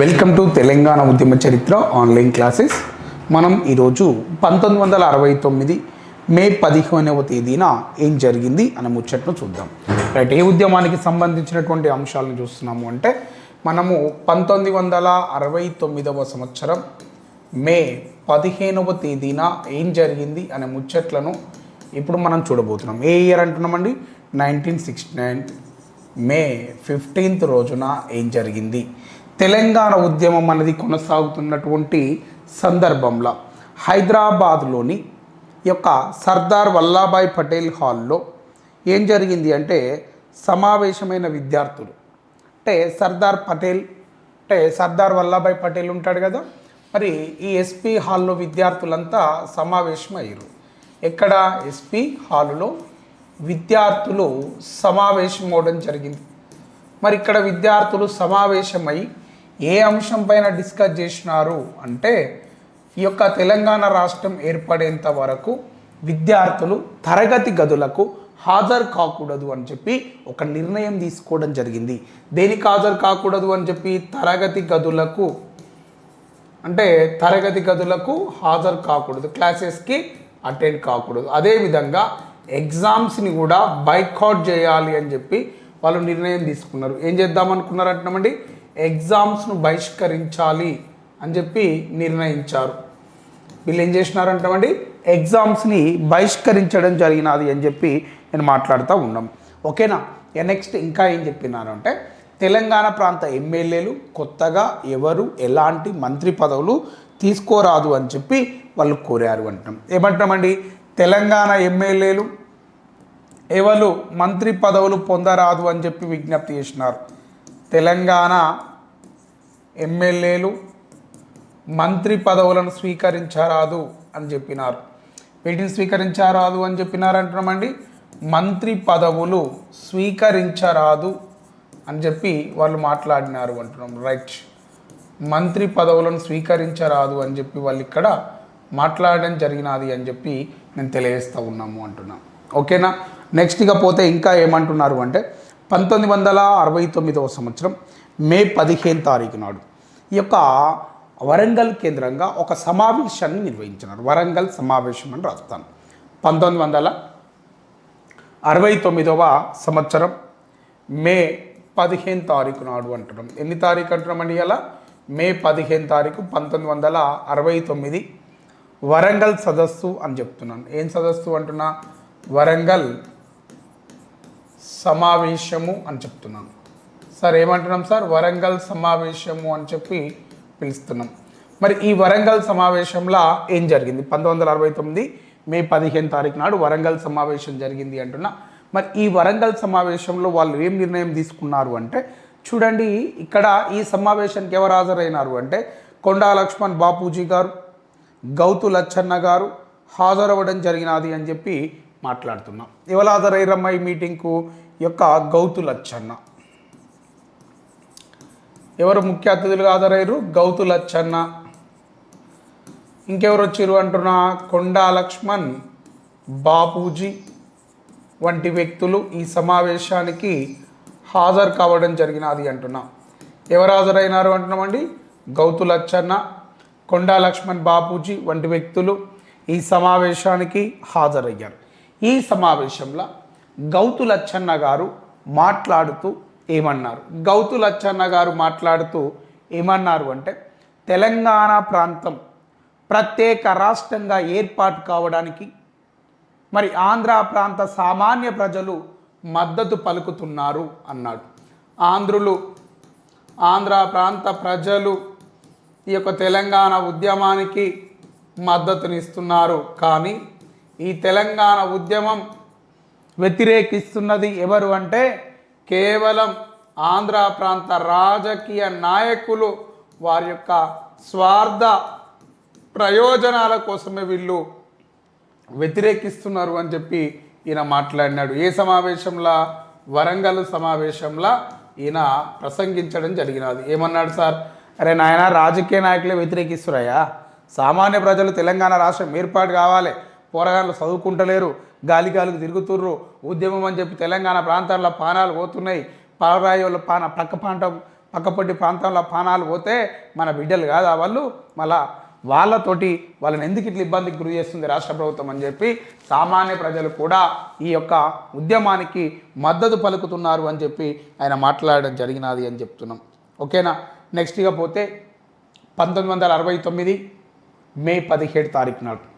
Welcome to Telangana ఉద్యమ చరిత్ర online classes మనం ఈరోజు పంతొమ్మిది వందల అరవై తొమ్మిది మే పదిహేనవ తేదీన ఏం జరిగింది అనే ముచ్చట్ను చూద్దాం. రైట్ ఏ ఉద్యమానికి సంబంధించినటువంటి అంశాలను చూస్తున్నాము అంటే మనము పంతొమ్మిది వందల అరవై తొమ్మిదవ సంవత్సరం మే పదిహేనవ తేదీన ఏం జరిగింది అనే ముచ్చట్లను ఇప్పుడు మనం చూడబోతున్నాం. ఏ year అంటున్నామండి? Nineteen sixty nine May fifteenth రోజున ఏం జరిగింది? తెలంగాణ ఉద్యమం అనేది కొనసాగుతున్నటువంటి సందర్భంలో హైదరాబాద్లోని యొక్క సర్దార్ వల్లాభాయ్ పటేల్ హాల్లో ఏం జరిగింది అంటే సమావేశమైన విద్యార్థులు. అంటే సర్దార్ పటేల్ అంటే సర్దార్ వల్లభాయ్ పటేల్ ఉంటాడు కదా మరి ఈ ఎస్పీ హాల్లో విద్యార్థులంతా సమావేశం అయ్యారు ఎక్కడ? ఎస్పీ హాలులో విద్యార్థులు సమావేశం అవడం జరిగింది. మరి ఇక్కడ విద్యార్థులు సమావేశమై ఏ అంశం పైన డిస్కస్ చేసినారు అంటే ఈ యొక్క తెలంగాణ రాష్ట్రం ఏర్పడేంత వరకు విద్యార్థులు తరగతి గదులకు హాజరు కాకూడదు అని చెప్పి ఒక నిర్ణయం తీసుకోవడం జరిగింది. దేనికి హాజరు కాకూడదు అని చెప్పి తరగతి గదులకు అంటే తరగతి గదులకు హాజరు కాకూడదు క్లాసెస్కి అటెండ్ కాకూడదు. అదేవిధంగా ఎగ్జామ్స్ని కూడా బైకౌట్ చేయాలి అని చెప్పి వాళ్ళు నిర్ణయం తీసుకున్నారు. ఏం చేద్దాం అనుకున్నారు అంటున్నామండి ఎగ్జామ్స్ను బహిష్కరించాలి అని చెప్పి నిర్ణయించారు. వీళ్ళు ఏం చేసినారంటామండి ఎగ్జామ్స్ని బహిష్కరించడం జరిగినది అని చెప్పి నేను మాట్లాడుతూ ఉన్నాం. ఓకేనా? నెక్స్ట్ ఇంకా ఏం చెప్పినారంటే తెలంగాణ ప్రాంత ఎమ్మెల్యేలు కొత్తగా ఎవరు ఎలాంటి మంత్రి పదవులు తీసుకోరాదు అని చెప్పి వాళ్ళు కోరారు అంటాం ఏమంటామండి తెలంగాణ ఎమ్మెల్యేలు ఎవరు మంత్రి పదవులు పొందరాదు అని చెప్పి విజ్ఞప్తి చేసినారు. తెలంగాణ ఎమ్మెల్యేలు మంత్రి పదవులను స్వీకరించరాదు అని చెప్పినారు. వీటిని స్వీకరించరాదు అని చెప్పినారు అంటున్నామండి మంత్రి పదవులు స్వీకరించరాదు అని చెప్పి వాళ్ళు మాట్లాడినారు అంటున్నాం. రైట్. మంత్రి పదవులను స్వీకరించరాదు అని చెప్పి వాళ్ళు ఇక్కడ మాట్లాడడం జరిగినది అని చెప్పి నేను తెలియజేస్తూ ఉన్నాము అంటున్నాను ఓకేనా? నెక్స్ట్ ఇక పోతే ఇంకా ఏమంటున్నారు అంటే పంతొమ్మిది వందల అరవై తొమ్మిదవ సంవత్సరం మే పదిహేను తారీఖు నాడు ఈ యొక్క వరంగల్ కేంద్రంగా ఒక సమావేశాన్ని నిర్వహించినారు. వరంగల్ సమావేశం అని రాస్తాను. పంతొమ్మిది వందల అరవై తొమ్మిదవ సంవత్సరం మే పదిహేను తారీఖు నాడు అంటున్నాం. ఎన్ని తారీఖు అంటున్నామండి ఇలా మే పదిహేను తారీఖు పంతొమ్మిది వందల అరవై తొమ్మిది వరంగల్ సదస్సు అని చెప్తున్నాను. ఏం సదస్సు అంటున్నా? వరంగల్ సమావేశము అని చెప్తున్నాను సార్ ఏమంటున్నాం సార్? వరంగల్ సమావేశము అని చెప్పి పిలుస్తున్నాం. మరి ఈ వరంగల్ సమావేశంలో ఏం జరిగింది? పంతొమ్మిది వందల అరవై తొమ్మిది మే పదిహేను తారీఖు నాడు వరంగల్ సమావేశం జరిగింది అంటున్నా. మరి ఈ వరంగల్ సమావేశంలో వాళ్ళు ఏం నిర్ణయం తీసుకున్నారు అంటే చూడండి ఇక్కడ ఈ సమావేశానికి ఎవరు హాజరైనారు అంటే కొండా లక్ష్మణ్ బాపూజీ గారు గౌతు లచ్చన్న గారు హాజరవ్వడం జరిగినది అని చెప్పి మాట్లాడుతున్నాం. ఎవరు హాజరయ్యారమ్మా ఈ మీటింగ్కు? యొక్క గౌతు లచ్చన్న. ఎవరు ముఖ్య అతిథులుగా హాజరయ్యారు? గౌతు లచ్చన్న. ఇంకెవరు వచ్చారు అంటున్నా? కొండా లక్ష్మణ్ బాపూజీ వంటి వ్యక్తులు ఈ సమావేశానికి హాజరు కావడం జరిగినది అంటున్నాం. ఎవరు హాజరైనారు అంటున్నామండి? గౌతు లచ్చన్న కొండా లక్ష్మణ్ బాపూజీ వంటి వ్యక్తులు ఈ సమావేశానికి హాజరయ్యారు. ఈ సమావేశంలో గౌతు లచ్చన్న గారు మాట్లాడుతూ ఏమన్నారు? గౌతు లచ్చన్న గారు మాట్లాడుతూ ఏమన్నారు అంటే తెలంగాణ ప్రాంతం ప్రత్యేక రాష్ట్రంగా ఏర్పాటు కావడానికి మరి ఆంధ్ర ప్రాంత సామాన్య ప్రజలు మద్దతు పలుకుతున్నారు అన్నాడు. ఆంధ్రులు ఆంధ్ర ప్రాంత ప్రజలు ఈ యొక్క తెలంగాణ ఉద్యమానికి మద్దతునిస్తున్నారు. కానీ ఈ తెలంగాణ ఉద్యమం వ్యతిరేకిస్తున్నది ఎవరు అంటే కేవలం ఆంధ్ర ప్రాంత రాజకీయ నాయకులు వారి యొక్క స్వార్థ ప్రయోజనాల కోసమే వీళ్ళు వ్యతిరేకిస్తున్నారు అని చెప్పి ఈయన మాట్లాడినాడు. ఏ సమావేశంలో? వరంగల్ సమావేశంలో ఈయన ప్రసంగించడం జరిగినది ఏమన్నాడు సార్? అరే నాయన రాజకీయ నాయకులే వ్యతిరేకిస్తున్నాయా సామాన్య ప్రజలు తెలంగాణ రాష్ట్రం ఏర్పాటు కావాలి. పోరగాళ్ళు చదువుకుంటలేరు. గాలి గాలికి తిరుగుతుర్రు. ఉద్యమం అని చెప్పి తెలంగాణ ప్రాంతాల్లో పానాలు పోతున్నాయి. పాలరాయోళ్ళ పాన పక్క ప్రాంతం పక్కపొట్టి ప్రాంతంలో పానాలు పోతే మన బిడ్డలు కాదా వాళ్ళు? మళ్ళా వాళ్ళతోటి వాళ్ళని ఎందుకు ఇట్లా ఇబ్బందికి గురి చేస్తుంది రాష్ట్ర ప్రభుత్వం అని చెప్పి సామాన్య ప్రజలు కూడా ఈ యొక్క ఉద్యమానికి మద్దతు పలుకుతున్నారు అని చెప్పి ఆయన మాట్లాడడం జరిగినది అని చెప్తున్నాం. ఓకేనా? నెక్స్ట్ ఇక పోతే పంతొమ్మిది వందల అరవై తొమ్మిది మే పదిహేడు తారీఖు నాడు.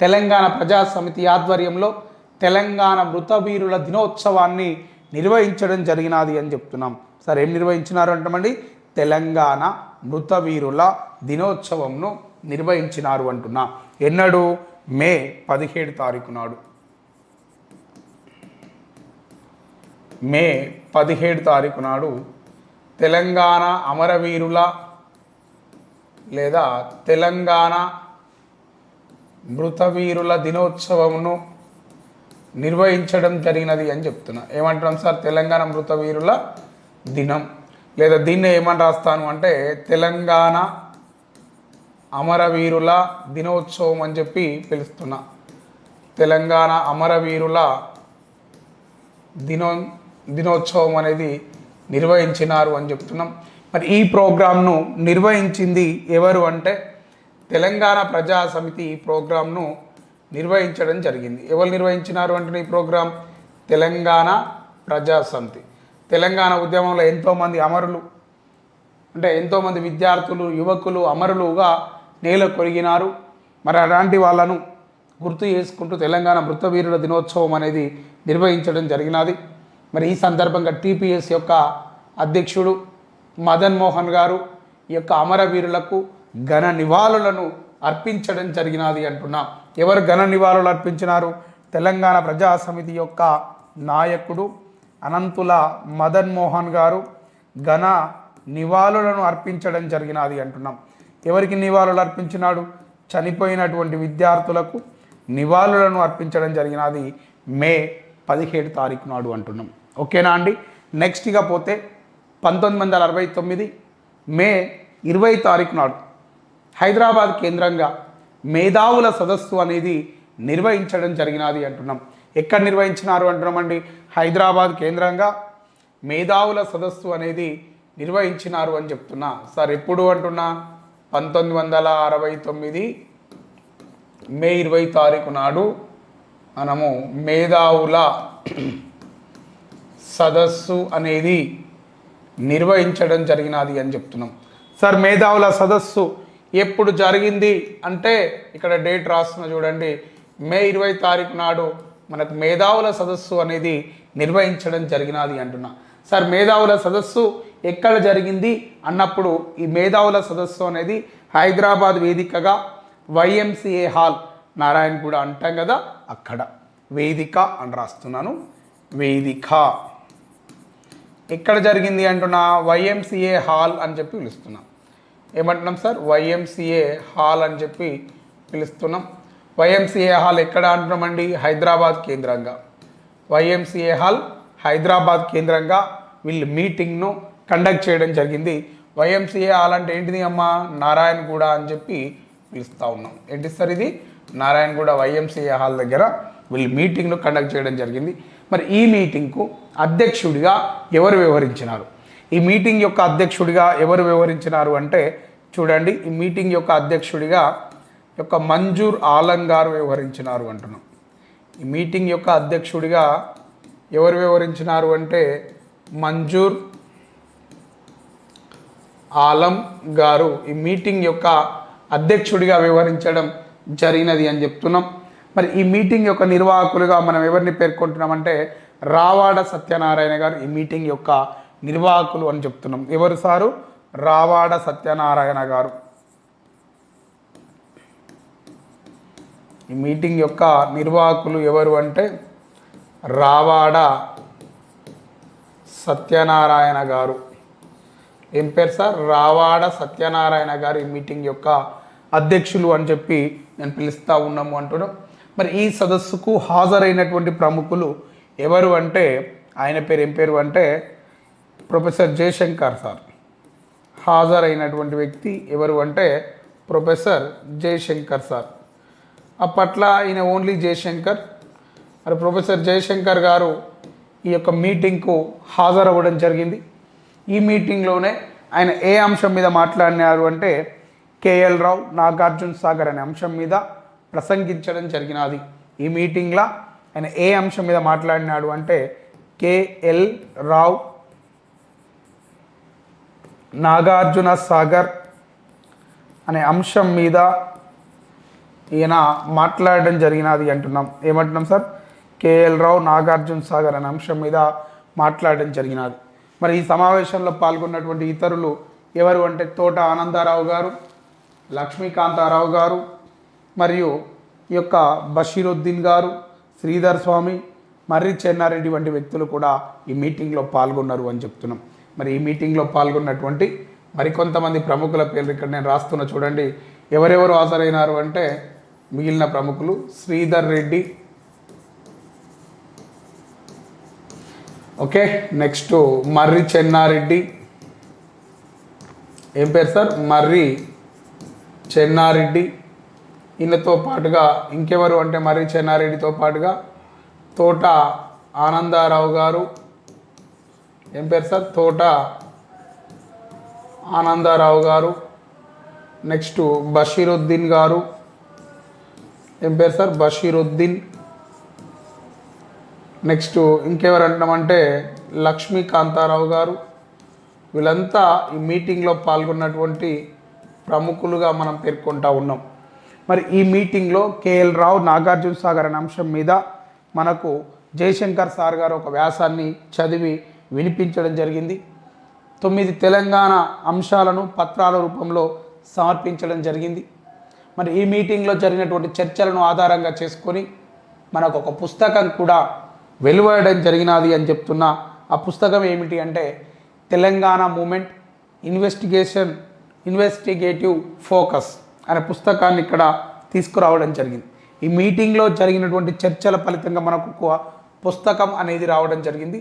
తెలంగాణ ప్రజా సమితి ఆధ్వర్యంలో తెలంగాణ మృతవీరుల దినోత్సవాన్ని నిర్వహించడం జరిగినది అని చెప్తున్నాం. సరే ఏం నిర్వహించినారు అంటామండి? తెలంగాణ మృతవీరుల దినోత్సవంను నిర్వహించినారు అంటున్నా. ఎన్నడు? మే పదిహేడు తారీఖు నాడు. మే పదిహేడు తారీఖు నాడు తెలంగాణ అమరవీరుల లేదా తెలంగాణ మృతవీరుల దినోత్సవమును నిర్వహించడం జరిగినది అని చెప్తున్నా. ఏమంటున్నాం సార్? తెలంగాణ మృతవీరుల దినం. లేదా దీన్ని ఏమని రాస్తాను అంటే తెలంగాణ అమరవీరుల దినోత్సవం అని చెప్పి పిలుస్తున్నా. తెలంగాణ అమరవీరుల దినో దినోత్సవం అనేది నిర్వహించినారు అని చెప్తున్నాం. మరి ఈ ప్రోగ్రాంను నిర్వహించింది ఎవరు అంటే తెలంగాణ ప్రజా సమితి ఈ ప్రోగ్రాంను నిర్వహించడం జరిగింది. ఎవరు నిర్వహించినారు అంటే ఈ ప్రోగ్రాం తెలంగాణ ప్రజా సమితి. తెలంగాణ ఉద్యమంలో ఎంతోమంది అమరులు అంటే ఎంతోమంది విద్యార్థులు యువకులు అమరులుగా నేల కొరిగినారు. మరి అలాంటి వాళ్ళను గుర్తు చేసుకుంటూ తెలంగాణ మృతవీరుల దినోత్సవం అనేది నిర్వహించడం జరిగినది. మరి ఈ సందర్భంగా టీపీఎస్ యొక్క అధ్యక్షుడు మదన్ మోహన్ గారు ఈ యొక్క అమరవీరులకు ఘన నివాళులను అర్పించడం జరిగినది అంటున్నాం. ఎవరు ఘన నివాళులు అర్పించినారు? తెలంగాణ ప్రజా సమితి యొక్క నాయకుడు అనంతుల మదన్ మోహన్ గారు ఘన నివాళులను అర్పించడం జరిగినది అంటున్నాం. ఎవరికి నివాళులు అర్పించినాడు? చనిపోయినటువంటి విద్యార్థులకు నివాళులను అర్పించడం జరిగినది మే పదిహేడు తారీఖు నాడు అంటున్నాం. ఓకేనా అండి? నెక్స్ట్ ఇక పోతే పంతొమ్మిది వందల అరవై తొమ్మిది మే ఇరవై తారీఖు నాడు. హైదరాబాద్ కేంద్రంగా మేధావుల సదస్సు అనేది నిర్వహించడం జరిగినది అంటున్నాం. ఎక్కడ నిర్వహించినారు అంటున్నామండి? హైదరాబాద్ కేంద్రంగా మేధావుల సదస్సు అనేది నిర్వహించినారు అని చెప్తున్నా. సార్ ఎప్పుడు అంటున్నా? పంతొమ్మిది వందల అరవై తొమ్మిది మే ఇరవై తారీఖు నాడు మనము మేధావుల సదస్సు అనేది నిర్వహించడం జరిగినది అని చెప్తున్నాం. సార్ మేధావుల సదస్సు ఎప్పుడు జరిగింది అంటే ఇక్కడ డేట్ రాస్తున్న చూడండి మే ఇరవై తారీఖు నాడు మనకు మేధావుల సదస్సు అనేది నిర్వహించడం జరిగినది అంటున్నా. సార్ మేధావుల సదస్సు ఎక్కడ జరిగింది అన్నప్పుడు ఈ మేధావుల సదస్సు అనేది హైదరాబాద్ వేదికగా వైఎంసిఏ హాల్ నారాయణ కూడా అంటాం కదా అక్కడ వేదిక అని రాస్తున్నాను. వేదిక. ఎక్కడ జరిగింది అంటున్నా? వైఎంసిఏ హాల్ అని చెప్పి పిలుస్తున్నాను ఏమంటున్నాం సార్? వైఎంసిఏ హాల్ అని చెప్పి పిలుస్తున్నాం. వైఎంసిఏ హాల్ ఎక్కడ అంటున్నామండి? హైదరాబాద్ కేంద్రంగా. వైఎంసిఏ హాల్ హైదరాబాద్ కేంద్రంగా వీళ్ళు మీటింగ్ను కండక్ట్ చేయడం జరిగింది. వైఎంసిఏ హాల్ అంటే ఏంటిది అమ్మా? నారాయణగూడ అని చెప్పి పిలుస్తూ ఉన్నాం. ఏంటి సార్ ఇది? నారాయణగూడ వైఎంసిఏ హాల్ దగ్గర వీళ్ళు మీటింగ్ను కండక్ట్ చేయడం జరిగింది. మరి ఈ మీటింగ్కు అధ్యక్షుడిగా ఎవరు వ్యవహరించినారు? ఈ మీటింగ్ యొక్క అధ్యక్షుడిగా ఎవరు వ్యవహరించినారు అంటే చూడండి ఈ మీటింగ్ యొక్క అధ్యక్షుడిగా యొక్క మంజూర్ ఆలం గారు వ్యవహరించినారు అంటున్నాం. ఈ మీటింగ్ యొక్క అధ్యక్షుడిగా ఎవరు వ్యవహరించినారు అంటే మంజూర్ ఆలం గారు ఈ మీటింగ్ యొక్క అధ్యక్షుడిగా వ్యవహరించడం జరిగినది అని చెప్తున్నాం. మరి ఈ మీటింగ్ యొక్క నిర్వాహకులుగా మనం ఎవరిని పేర్కొంటున్నామంటే రావాడ సత్యనారాయణ గారు ఈ మీటింగ్ యొక్క నిర్వాహకులు అని చెప్తున్నాం. ఎవరు సారు? రావాడ సత్యనారాయణ గారు. ఈ మీటింగ్ యొక్క నిర్వాహకులు ఎవరు అంటే రావాడ సత్యనారాయణ గారు. ఏం పేరు సార్? రావాడ సత్యనారాయణ గారు ఈ మీటింగ్ యొక్క అధ్యక్షులు అని చెప్పి నేను పిలుస్తూ ఉన్నాము అంటున్నాం. మరి ఈ సదస్సుకు హాజరైనటువంటి ప్రముఖులు ఎవరు అంటే ఆయన పేరు ఏం పేరు అంటే ప్రొఫెసర్ జయశంకర్ సార్. హాజరైనటువంటి వ్యక్తి ఎవరు అంటే ప్రొఫెసర్ జయశంకర్ సార్. అప్పట్లో ఈయన ఓన్లీ జయశంకర్. మరి ప్రొఫెసర్ జయశంకర్ గారు ఈ యొక్క మీటింగ్కు హాజరవ్వడం జరిగింది. ఈ మీటింగ్లోనే ఆయన ఏ అంశం మీద మాట్లాడినారు అంటే కేఎల్ రావు నాగార్జున సాగర్ అనే అంశం మీద ప్రసంగించడం జరిగినది. ఈ మీటింగ్లో ఆయన ఏ అంశం మీద మాట్లాడినాడు అంటే కేఎల్ రావు నాగార్జున సాగర్ అనే అంశం మీద ఈయన మాట్లాడడం జరిగినది అంటున్నాం. ఏమంటున్నాం సార్? కేఎల్ రావు నాగార్జున సాగర్ అనే అంశం మీద మాట్లాడడం జరిగినది. మరి ఈ సమావేశంలో పాల్గొన్నటువంటి ఇతరులు ఎవరు అంటే తోట ఆనందారావు గారు లక్ష్మీకాంతారావు గారు మరియు ఈ యొక్క బషీరుద్దీన్ గారు శ్రీధర్ స్వామి మర్రి చెన్నారెడ్డి వంటి వ్యక్తులు కూడా ఈ మీటింగ్లో పాల్గొన్నారు అని చెప్తున్నాం. మరి ఈ మీటింగ్లో పాల్గొన్నటువంటి మరికొంతమంది ప్రముఖుల పేర్లు ఇక్కడ నేను రాస్తున్న చూడండి. ఎవరెవరు హాజరైనారు అంటే మిగిలిన ప్రముఖులు Sridhar Reddy. Okay next Marri Chenna Reddy. ఏం పేరు సార్? మర్రి చెన్నారెడ్డి. ఈయనతో పాటుగా ఇంకెవరు అంటే మర్రి చెన్నారెడ్డితో పాటుగా తోట ఆనందారావు గారు ఏం పేరు సార్? తోట ఆనందారావు గారు. నెక్స్ట్ బషీరుద్దీన్ గారు. ఏం పేరు సార్? బషీరుద్దీన్. నెక్స్ట్ ఇంకెవరు అంటామంటే లక్ష్మీకాంతారావు గారు. వీళ్ళంతా ఈ మీటింగ్లో పాల్గొన్నటువంటి ప్రముఖులుగా మనం పేర్కొంటా ఉన్నాం. మరి ఈ మీటింగ్లో కేఎల్ రావు నాగార్జున సాగర్ అనే అంశం మీద మనకు జయశంకర్ సార్ గారు ఒక వ్యాసాన్ని చదివి వినిపించడం జరిగింది. తొమ్మిది తెలంగాణ అంశాలను పత్రాల రూపంలో సమర్పించడం జరిగింది. మరి ఈ మీటింగ్లో జరిగినటువంటి చర్చలను ఆధారంగా చేసుకొని మనకు ఒక పుస్తకం కూడా వెలువడడం జరిగినది అని చెప్తున్న. ఆ పుస్తకం ఏమిటి అంటే Telangana movement investigation investigative focus అనే పుస్తకాన్ని ఇక్కడ తీసుకురావడం జరిగింది. ఈ మీటింగ్లో జరిగినటువంటి చర్చల ఫలితంగా మనకు పుస్తకం అనేది రావడం జరిగింది.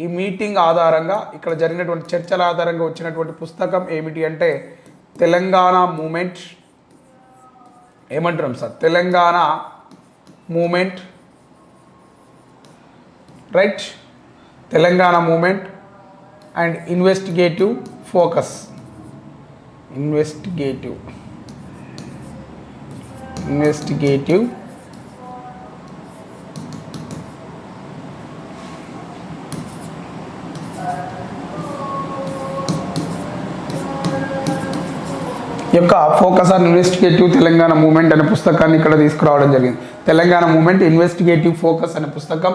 ఈ మీటింగ్ ఆధారంగా ఇక్కడ జరిగినటువంటి చర్చల ఆధారంగా వచ్చినటువంటి పుస్తకం ఏమిటి అంటే తెలంగాణ మూమెంట్ ఏమంటున్నాం sir? Telangana movement right? Telangana movement and investigative focus. Investigative. Investigative యొక్క focus on investigative Telangana movement అనే పుస్తకాన్ని ఇక్కడ తీసుకురావడం జరిగింది. తెలంగాణ మూమెంట్ ఇన్వెస్టిగేటివ్ ఫోకస్ అనే పుస్తకం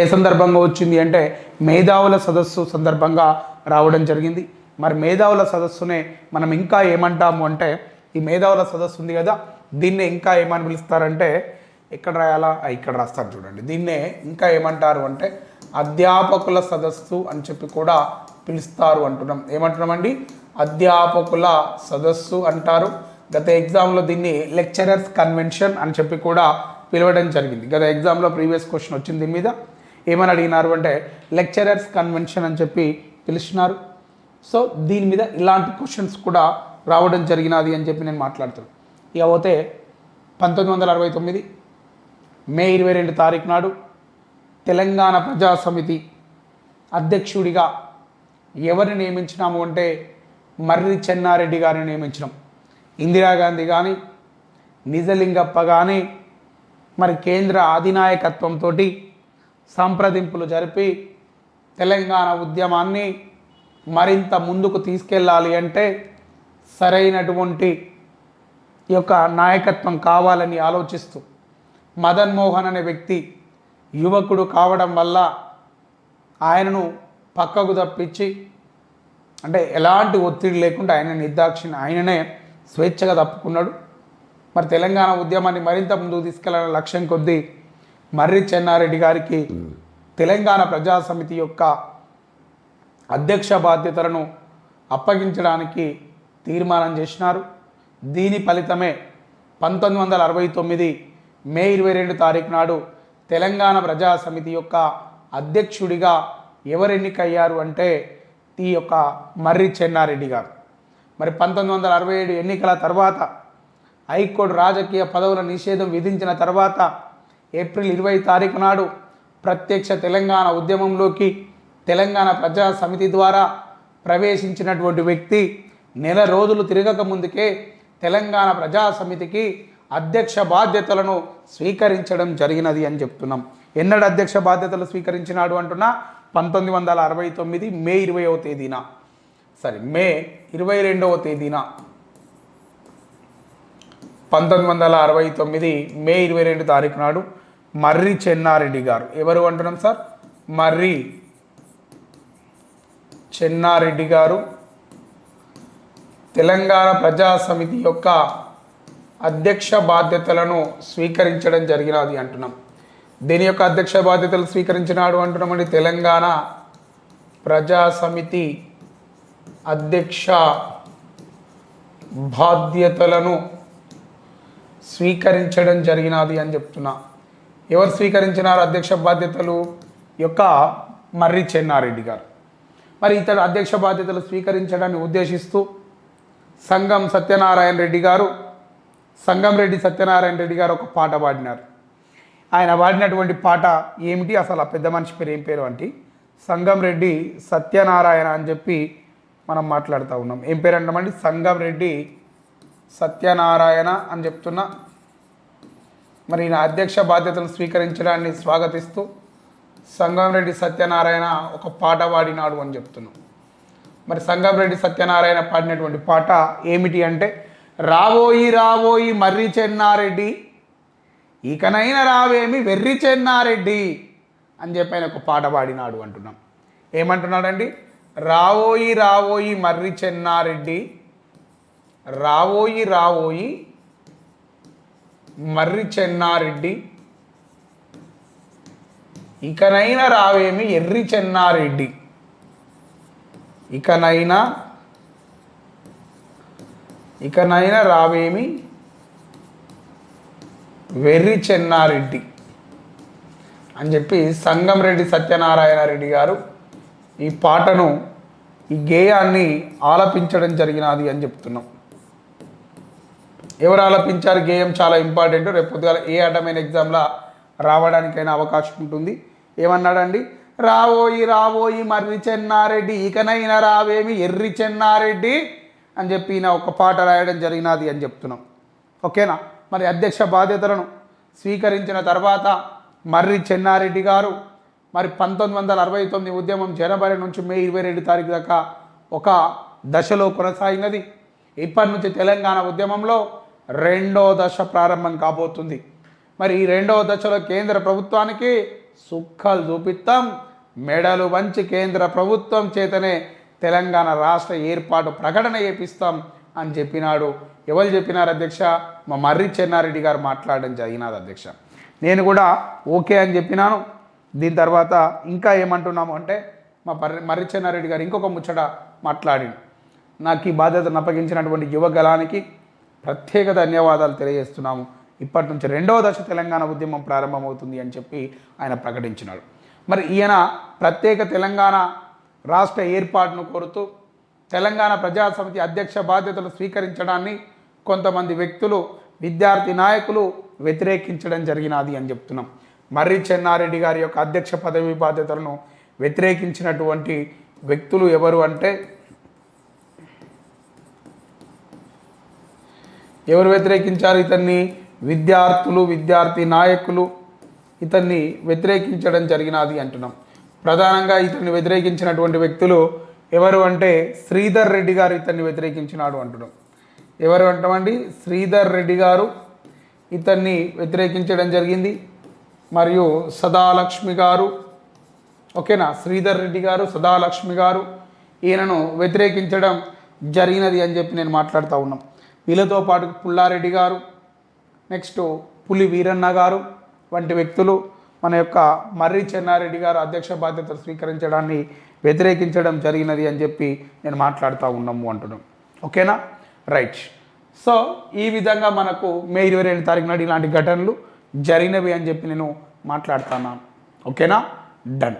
ఏ సందర్భంగా వచ్చింది అంటే మేధావుల సదస్సు సందర్భంగా రావడం జరిగింది. మరి మేధావుల సదస్సునే మనం ఇంకా ఏమంటాము అంటే ఈ మేధావుల సదస్సు ఉంది కదా దీన్నే ఇంకా ఏమని పిలుస్తారంటే ఎక్కడ రాయాలా? ఇక్కడ రాస్తారు చూడండి. దీన్నే ఇంకా ఏమంటారు అంటే అధ్యాపకుల సదస్సు అని చెప్పి కూడా పిలుస్తారు అంటున్నాం. ఏమంటున్నామండి? అధ్యాపకుల సదస్సు అంటారు. గత ఎగ్జామ్లో దీన్ని లెక్చరర్స్ కన్వెన్షన్ అని చెప్పి కూడా పిలవడం జరిగింది. గత ఎగ్జామ్లో ప్రీవియస్ క్వశ్చన్ వచ్చింది దీని మీద. ఏమని అడిగినారు అంటే లెక్చరర్స్ కన్వెన్షన్ అని చెప్పి పిలిచినారు సో దీని మీద ఇలాంటి క్వశ్చన్స్ కూడా రావడం జరిగినది అని చెప్పి నేను మాట్లాడుతున్నాను ఇక పోతే పంతొమ్మిది వందల అరవై తొమ్మిది మే ఇరవై రెండు తారీఖు నాడు తెలంగాణ ప్రజా సమితి అధ్యక్షుడిగా ఎవరిని నియమించినాము అంటే మర్రి చెన్నారెడ్డి గారిని నియమించడం ఇందిరాగాంధీ కానీ నిజలింగప్ప కానీ మరి కేంద్ర అధినాయకత్వంతో సంప్రదింపులు జరిపి తెలంగాణ ఉద్యమాన్ని మరింత ముందుకు తీసుకెళ్ళాలి అంటే సరైనటువంటి యొక్క నాయకత్వం కావాలని ఆలోచిస్తూ మదన్ మోహన్ అనే వ్యక్తి యువకుడు కావడం వల్ల ఆయనను పక్కకు తప్పించి అంటే ఎలాంటి ఒత్తిడి లేకుండా ఆయన నిర్దాక్షిణ ఆయననే స్వేచ్ఛగా తప్పుకున్నాడు. మరి తెలంగాణ ఉద్యమాన్ని మరింత ముందుకు తీసుకెళ్ళాలనే లక్ష్యం కొద్దీ మర్రి చెన్నారెడ్డి గారికి తెలంగాణ ప్రజా సమితి యొక్క అధ్యక్ష బాధ్యతలను అప్పగించడానికి తీర్మానం చేసినారు. దీని ఫలితమే పంతొమ్మిది వందల అరవై తొమ్మిది మే ఇరవై రెండు తారీఖు నాడు తెలంగాణ ప్రజా సమితి యొక్క అధ్యక్షుడిగా ఎవరు ఎన్నికయ్యారు అంటే ఈ యొక్క మర్రి చెన్నారెడ్డి గారు. మరి పంతొమ్మిది వందల అరవై ఏడు ఎన్నికల తర్వాత హైకోర్టు రాజకీయ పదవుల నిషేధం విధించిన తర్వాత ఏప్రిల్ ఇరవై తారీఖు నాడు ప్రత్యక్ష తెలంగాణ ఉద్యమంలోకి తెలంగాణ ప్రజా సమితి ద్వారా ప్రవేశించినటువంటి వ్యక్తి నెల రోజులు తిరగక ముందుకే తెలంగాణ ప్రజా సమితికి అధ్యక్ష బాధ్యతలను స్వీకరించడం జరిగినది అని చెప్తున్నాం. ఎన్నడు అధ్యక్ష బాధ్యతలు స్వీకరించినాడు అంటున్నా? పంతొమ్మిది వందల అరవై తొమ్మిది మే ఇరవైవ తేదీన. సరే మే ఇరవై రెండవ తేదీన. పంతొమ్మిది వందల అరవై తొమ్మిది మే ఇరవై రెండు తారీఖు నాడు మర్రి చెన్నారెడ్డి గారు. ఎవరు అంటున్నాం సార్? మర్రి చెన్నారెడ్డి గారు తెలంగాణ ప్రజా సమితి యొక్క అధ్యక్ష బాధ్యతలను స్వీకరించడం జరిగినది అంటున్నాం. దీని యొక్క అధ్యక్ష బాధ్యతలు స్వీకరించినాడు అంటున్నామండి తెలంగాణ ప్రజా సమితి అధ్యక్ష బాధ్యతలను స్వీకరించడం జరిగినది అని చెప్తున్నా. ఎవరు స్వీకరించినారు అధ్యక్ష బాధ్యతలు? యొక్క మర్రి చెన్నారెడ్డి గారు. మరి ఇతడు అధ్యక్ష బాధ్యతలు స్వీకరించడాన్ని ఉద్దేశిస్తూ సంఘం సత్యనారాయణ రెడ్డి గారు సంగం రెడ్డి సత్యనారాయణ రెడ్డి గారు ఒక పాట పాడినారు. ఆయన పాడినటువంటి పాట ఏమిటి? అసలు ఆ పెద్ద మనిషి పేరు ఏం పేరు అంటే సంగం రెడ్డి సత్యనారాయణ అని చెప్పి మనం మాట్లాడుతూ ఉన్నాం. ఏం పేరు అంటామండి? సంగం రెడ్డి సత్యనారాయణ అని చెప్తున్నా మరి ఈయన అధ్యక్ష బాధ్యతలు స్వీకరించడాన్ని స్వాగతిస్తూ సంగంరెడ్డి సత్యనారాయణ ఒక పాట పాడినాడు అని చెప్తున్నాం. మరి సంగంరెడ్డి సత్యనారాయణ పాడినటువంటి పాట ఏమిటి అంటే రాబోయి రాబోయి మర్రి చెన్నారెడ్డి ఇకనైనా రావేమి వెర్రి చెన్నారెడ్డి అని చెప్పి ఆయన ఒక పాట పాడినాడు అంటున్నాం. ఏమంటున్నాడండి? రావోయి రావోయి మర్రి చెన్నారెడ్డి రావోయి రావోయి మర్రి చెన్నారెడ్డి ఇకనైనా రావేమి ఎర్రి చెన్నారెడ్డి. ఇకనైనా ఇకనైనా రావేమి వెర్రి చెన్నారెడ్డి అని చెప్పి సంగంరెడ్డి సత్యనారాయణ రెడ్డి గారు ఈ పాటను ఈ గేయాన్ని ఆలపించడం జరిగినది అని చెప్తున్నాం. ఎవరు ఆలపించారు? గేయం చాలా ఇంపార్టెంట్. రేపు పొద్దుగాల ఏ అడ్డమైన ఎగ్జామ్లో రావడానికైనా అవకాశం ఉంటుంది. ఏమన్నాడండి? రావోయి రావోయి మర్రి చెన్నారెడ్డి ఇకనైనా రావేమి ఎర్రి చెన్నారెడ్డి అని చెప్పి ఈయన ఒక పాట రాయడం జరిగినది అని చెప్తున్నాం. ఓకేనా? మరి అధ్యక్ష బాధ్యతలను స్వీకరించిన తర్వాత మర్రి చెన్నారెడ్డి గారు మరి పంతొమ్మిది వందల అరవై తొమ్మిది ఉద్యమం జనవరి నుంచి మే ఇరవై రెండు తారీఖు దాకా ఒక దశలో కొనసాగినది. ఇప్పటి నుంచి తెలంగాణ ఉద్యమంలో రెండో దశ ప్రారంభం కాబోతుంది. మరి ఈ రెండవ దశలో కేంద్ర ప్రభుత్వానికి సుఖాలు చూపిస్తాం. మెడలు వంచి కేంద్ర ప్రభుత్వం చేతనే తెలంగాణ రాష్ట్ర ఏర్పాటు ప్రకటన చేపిస్తాం అని చెప్పినాడు. ఎవరు చెప్పినారు అధ్యక్ష? మా మర్రి చెన్నారెడ్డి గారు మాట్లాడడం జరిగినది అధ్యక్ష. నేను కూడా ఓకే అని చెప్పినాను. దీని తర్వాత ఇంకా ఏమంటున్నాము అంటే మా పర్రి మర్రి చెన్నారెడ్డి గారు ఇంకొక ముచ్చట మాట్లాడింది నాకు ఈ బాధ్యతను అప్పగించినటువంటి యువగలానికి ప్రత్యేక ధన్యవాదాలు తెలియజేస్తున్నాము. ఇప్పటి నుంచి రెండవ దశ తెలంగాణ ఉద్యమం ప్రారంభమవుతుంది అని చెప్పి ఆయన ప్రకటించినాడు. మరి ఈయన ప్రత్యేక తెలంగాణ రాష్ట్ర ఏర్పాటును కోరుతూ తెలంగాణ ప్రజాసమితి అధ్యక్ష బాధ్యతలు స్వీకరించడాన్ని కొంతమంది వ్యక్తులు విద్యార్థి నాయకులు వ్యతిరేకించడం జరిగినది అని చెప్తున్నాం. మర్రి చెన్నారెడ్డి గారి యొక్క అధ్యక్ష పదవి బాధ్యతలను వ్యతిరేకించినటువంటి వ్యక్తులు ఎవరు అంటే ఎవరు వ్యతిరేకించారు? ఇతన్ని విద్యార్థులు విద్యార్థి నాయకులు ఇతన్ని వ్యతిరేకించడం జరిగినది అంటున్నాం. ప్రధానంగా ఇతన్ని వ్యతిరేకించినటువంటి వ్యక్తులు ఎవరు అంటే శ్రీధర్ రెడ్డి గారు ఇతన్ని వ్యతిరేకించినాడు అంటున్నాం. ఎవరు అంటామండి? శ్రీధర్ రెడ్డి గారు. ఇతన్ని వ్యతిరేకించడం జరిగింది. మరియు సదాలక్ష్మి గారు. ఓకేనా? శ్రీధర్ రెడ్డి గారు సదాలక్ష్మి గారు. ఈయనను వ్యతిరేకించడం జరిగినది అని చెప్పి నేను మాట్లాడుతూ ఉన్నాం. వీళ్ళతో పాటు పుల్లారెడ్డి గారు నెక్స్ట్ పులి వీరన్న గారు వంటి వ్యక్తులు మన యొక్క మర్రి చెన్నారెడ్డి గారు అధ్యక్ష బాధ్యతలు స్వీకరించడాన్ని వ్యతిరేకించడం జరిగినది అని చెప్పి నేను మాట్లాడుతూ ఉన్నాము అంటున్నాం. ఓకేనా? రైట్ సో ఈ విధంగా మనకు మే ఇరవై రెండు తారీఖు నాడు ఇలాంటి ఘటనలు జరిగినవి అని చెప్పి నేను మాట్లాడుతున్నాను. ఓకేనా డన్